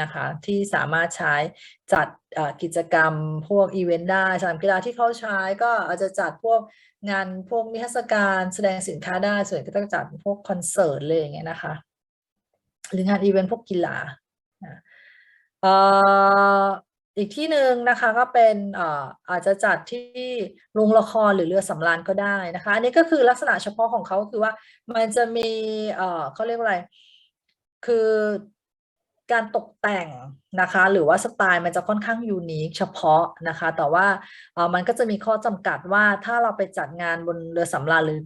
นะคะ ที่สามารถใช้จัดกิจกรรมพวกอีเวนต์ได้สนามกีฬาที่เขาใช้ก็อาจจะจัดพวกงานพวกนิทรรศการแสดงสินค้าได้ ส่วนก็จะจัดพวกคอนเสิร์ตเลยอย่างเงี้ยนะคะ หรืองานอีเวนต์พวกกีฬาอีกที่หนึ่งนะคะก็เป็นอาจจะจัดที่โรงละครหรือเรือสำราญก็ได้นะคะ อันนี้ก็คือลักษณะเฉพาะของเขาคือว่ามันจะมีเอ่อเขาเรียกว่าอะไร คือ การตกแต่งนะคะ หรือว่าสไตล์มันจะค่อนข้างยูนิคเฉพาะนะคะ แต่ว่าเออมันก็จะมีข้อจำกัดว่าถ้าเราไปจัดงานบนเรือสำราญหรือ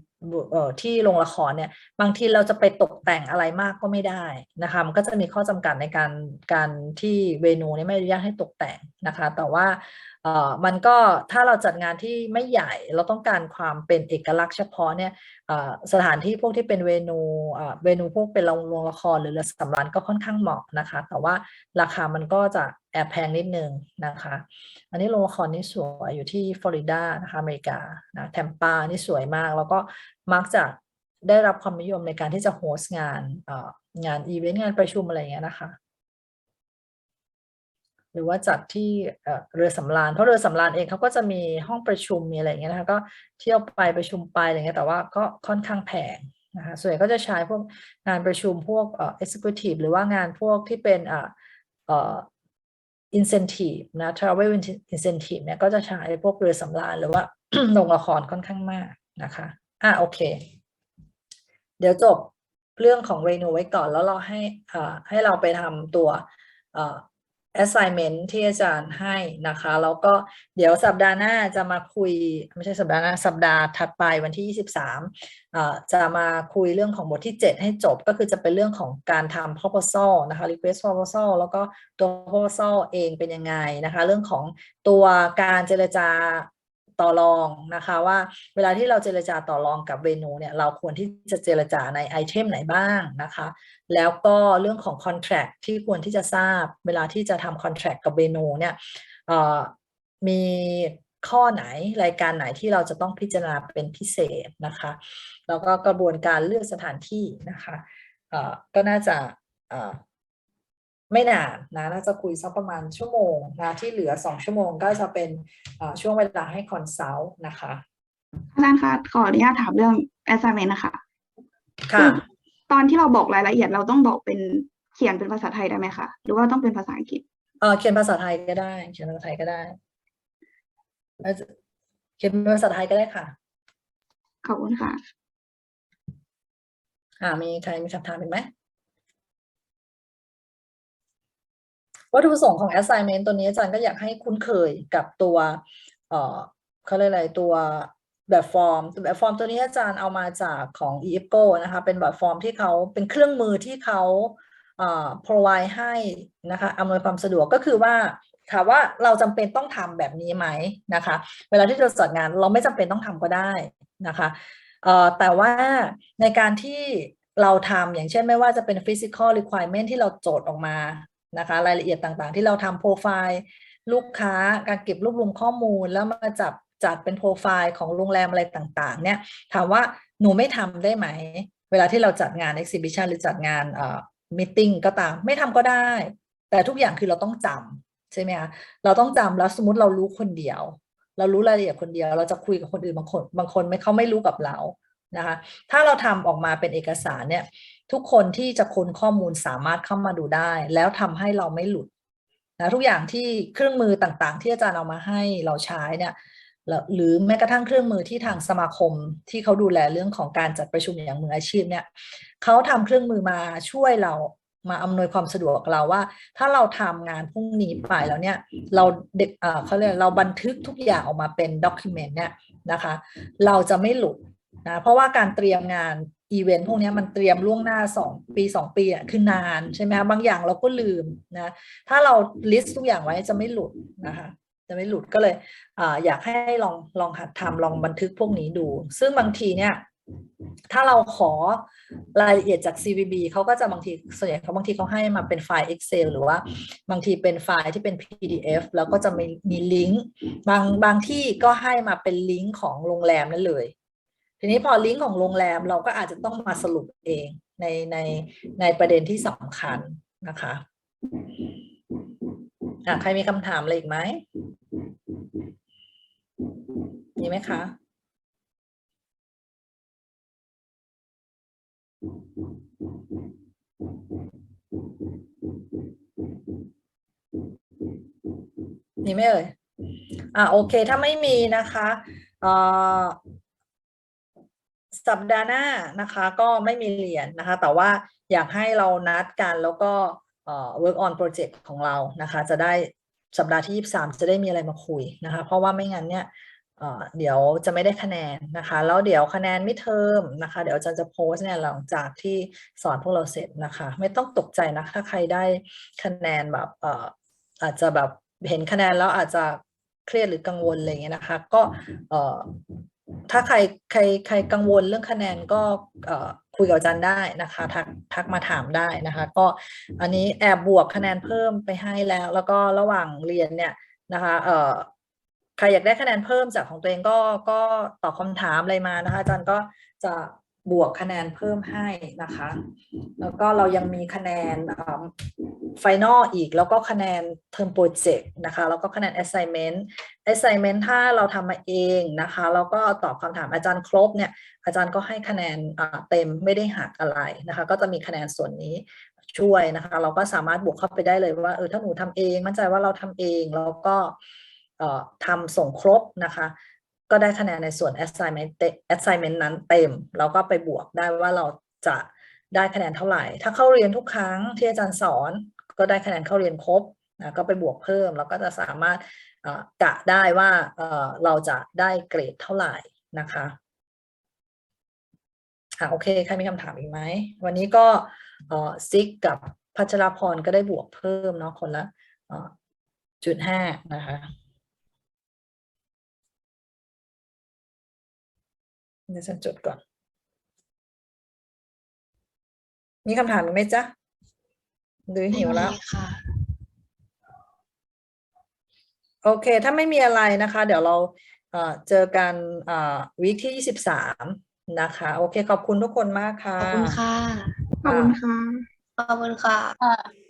ที่โรงละครเนี่ย บางทีเราจะไปตกแต่งอะไรมากก็ไม่ได้นะคะ มันก็จะมีข้อจำกัดในการการที่เวนูเนี่ยไม่อนุญาตให้ตกแต่งนะคะ แต่ว่า ออมันก็ถ้าเราจัดงานที่ไม่ใหญ่เราต้องการความเป็นเอกลักษณ์เฉพาะเนี่ยสถานที่พวกที่เป็นเวนูเวนูพวกเป็นโรงโละครหรือเรือสำราญก็ค่อนข้างเหมาะนะคะ แต่ว่าราคามันก็จะแอบแพงนิดนึงนะคะ อันนี้โรงละครนี่สวยอยู่ที่ฟลอริดานะคะอเมริกานะแทมปานี่สวยมาก แล้วก็มักจะได้รับความนิยมในการที่จะโฮสต์งานงานอีเวนต์งานประชุมอะไรอย่างเงี้ยนะคะ รือว่าจัดที่เรือสำราญเพราะเรือสำราญเองเขาก็จะมีห้องประชุมมีอะไรอย่างเงี้ยนะคะก็เที่ยวไปประชุมไปอะไรเงี้ยแต่ว่าก็ค่อนข้างแพงนะคะส่วนใหญ่ก็จะใช้พวกงานประชุมพวกเอ่อ executive หรือว่างานพวกที่เป็นเอ่อเอ่อ incentive นะ travel incentive เนี่ยก็จะใช้พวกเรือสำราญหรือว่าโรงละครค่อนข้างมากนะคะอะโอเค เดี๋ยวจบเรื่องของเรนูไว้ก่อนแล้วเราให้อ่าให้เราไปทำตัว assignment ที่อาจารย์ให้นะคะ แล้วก็เดี๋ยวสัปดาห์หน้าจะมาคุย ไม่ใช่สัปดาห์หน้า สัปดาห์ถัดไปวันที่ 23่าจะมาคุยเรื่องของบทที่ 7 ให้จบก็คือจะเป็นเรื่องของการทำ proposal นะคะ request proposal แล้วก็ตัว proposal เองเป็นยังไงนะคะ เรื่องของตัวการเจรจา ต่อรองนะคะว่าเวลาที่เราเจรจาต่อรองกับเวนูเนี่ยเราควรที่จะเจรจาในไอเทมไหนบ้างนะคะแล้วก็เรื่องของ contract ที่ควรที่จะทราบ เวลาที่จะทำ contract กับเวนูเนี่ยมีข้อไหนรายการไหนที่เราจะต้องพิจารณาเป็นพิเศษนะคะแล้วก็กระบวนการเลือกสถานที่นะคะก็น่าจะ ไม่นานนะน่าจะคุยสักประมาณชั่วโมงนะที่เหลือสองชั่วโมงก็จะเป็นเอ่อช่วงเวลาให้คอนซัลท์นะคะอาจารย์คะขออนุญาตถามเรื่อง assignment นะคะค่ะตอนที่เราบอกรายละเอียดเราต้องบอกเป็นเขียนเป็นภาษาไทยได้ไหมคะหรือว่าต้องเป็นภาษาอังกฤษเออเขียนภาษาไทยก็ได้ เขียนภาษาไทยก็ได้เอ่อเขียนเป็นภาษาไทยก็ได้ค่ะขอบคุณค่ะอ่ามีใครมีคำถามอีกไหม วัตถุประสงค์ของ assignment ตัวนี้อาจารย์ก็อยากให้คุ้นเคยกับตัวเอ่อเขาเรียกอะไรตัวแบบฟอร์มตัวแบบฟอร์มตัวนี้อาจารย์เอามาจากของ EFCO นะคะเป็นแบบฟอร์มที่เขาเป็นเครื่องมือที่เขาเอ่อ provide ให้นะคะอำนวยความสะดวกก็คือว่าถามว่าเราจำเป็นต้องทำแบบนี้ไหมนะคะ เวลาที่เราจัดงานเราไม่จำเป็นต้องทำก็ได้นะคะเอ่อแต่ว่าในการที่เราทำอย่างเช่นไม่ว่าจะเป็น physical requirement ที่เราโจทย์ออกมา นะคะ รายละเอียดต่างๆ ที่เราทำโปรไฟล์ลูกค้าการเก็บรวบรวมข้อมูลแล้วมาจับจัดเป็นโปรไฟล์ของโรงแรมอะไรต่างๆ เนี่ย ถามว่าหนูไม่ทำได้ไหม เวลาที่เราจัดงาน exhibition หรือจัดงานเอ่อ meeting ก็ตาม ไม่ทำก็ได้ แต่ทุกอย่างคือเราต้องจำใช่ไหมคะเราต้องจำแล้วสมมติเรารู้คนเดียว เรารู้รายละเอียดคนเดียว เราจะคุยกับคนอื่นบางคน บางคนไม่เขาไม่รู้กับเรา นะคะ ถ้าเราทำออกมาเป็นเอกสารเนี่ย ทุกคนที่จะค้นข้อมูลสามารถเข้ามาดูได้ แล้วทำให้เราไม่หลุดนะทุกอย่างที่เครื่องมือต่างๆ ที่อาจารย์เอามาให้เราใช้เนี่ยหรือแม้กระทั่งเครื่องมือที่ทางสมาคมที่เขาดูแลเรื่องของการจัดประชุมอย่างมืออาชีพเนี่ยเขาทำเครื่องมือมาช่วยเรามาอำนวยความสะดวกเราว่า ถ้าเราทำงานพรุ่งนี้ไปแล้วเนี่ยเราเด็กเอ่อเขาเรียกเราบันทึกทุกอย่างออกมาเป็นด็อกิเมนต์เนี่ยนะคะ เราจะไม่หลุด นะเพราะว่าการเตรียมงานอีเวนต์พวกนี้มันเตรียมล่วงหน้า 2 ปี 2 ปีอะคือนานใช่ไหมบางอย่างเราก็ลืมนะถ้าเราลิสต์ทุกอย่างไว้จะไม่หลุดนะคะจะไม่หลุดก็เลยออยากให้ลองลองหัดทำลองบันทึกพวกนี้ดู ซึ่งบางทีเนี่ยถ้าเราขอรายละเอียดจาก CVB เขาก็จะบางทีส่วนใหญ่เขาบางทีเขาให้มาเป็นไฟล์ Excel หรือว่าบางทีเป็นไฟล์ที่เป็น PDF แล้วก็จะมีมีลิงก์บางบางที่ก็ให้มาเป็นลิงก์ของโรงแรมนั่นเลย ทีนี้พอลิงก์ของโรงแรมเราก็อาจจะต้องมาสรุปเองในในในประเด็นที่สำคัญนะคะอะใครมีคำถามอะไรอีกไหมมีไหมคะมีไหมเอ่ยอ่าโอเค ถ้าไม่มีนะคะเอ่อ สัปดาห์หน้านะคะก็ไม่มีเรียนนะคะ แต่ว่าอยากให้เรานัดกันแล้วก็ work on project ของเรานะคะ จะได้สัปดาห์ที่ 23 จะได้มีอะไรมาคุยนะคะ เพราะว่าไม่งั้นเนี่ยเดี๋ยวจะไม่ได้คะแนนนะคะ แล้วเดี๋ยวคะแนนไมิเทอมนะคะ เดี๋ยวอาจารย์จะโพสเนี่ยหลังจากที่สอนพวกเราเสร็จนะคะ ไม่ต้องตกใจนะถ้าใครได้คะแนนแบบอาจจะแบบเห็นคะแนนแล้วอาจจะเครียดหรือกังวลอะไรอย่างเงี้ยนะคะ ก็ ถ้าใครใครใครกังวลเรื่องคะแนนก็คุยกับอาจารย์ได้นะคะทักทักมาถามได้นะคะ ก็อันนี้แอบบวกคะแนนเพิ่มไปให้แล้ว แล้วก็ระหว่างเรียนเนี่ยนะคะเอ่อใครอยากได้คะแนนเพิ่มจากของตัวเองก็ก็ตอบคำถามอะไรมานะคะอาจารย์ก็จะ บวกคะแนนเพิ่มให้นะคะ แล้วก็เรายังมีคะแนนไฟนลอีก แล้วก็คะแนนเทอมโปรเจกต์นะคะ แล้วก็คะแนน assignment assignment ถ้าเราทำมาเองนะคะ แล้วก็ตอบคำถามอาจารย์ครบเนี่ย อาจารย์ก็ให้คะแนนเต็มไม่ได้หักอะไรนะคะ ก็จะมีคะแนนส่วนนี้ช่วยนะคะ เราก็สามารถบวกเข้าไปได้เลยว่าเออถ้าหนูทำเอง มั่นใจว่าเราทำเองแล้วก็ทำส่งครบนะคะ ก็ได้คะแนนในส่วน assignment assignment นั้นเต็ม แล้วก็ไปบวกได้ว่าเราจะได้คะแนนเท่าไหร่ ถ้าเข้าเรียนทุกครั้งที่อาจารย์สอนก็ได้คะแนนเข้าเรียนครบนะก็ไปบวกเพิ่ม แล้วก็จะสามารถกะได้ว่าเราจะได้เกรดเท่าไหร่นะคะอะโอเคใครมีคำถามอีกไหม วันนี้ก็ซิกกับพัชรพรก็ได้บวกเพิ่มเนาะคนละจุดห้านะคะ เดี๋ยวฉันจดก่อน มีคำถามอีกไหมจ๊ะ หรือหิวแล้วไม่มีค่ะ โอเค ถ้าไม่มีอะไรนะคะ เดี๋ยวเราเอ่อเจอกันเอ่อวีคที่ยี่สิบสามนะคะ โอเค ขอบคุณทุกคนมากค่ะ ขอบคุณค่ะ ขอบคุณค่ะ ขอบคุณค่ะ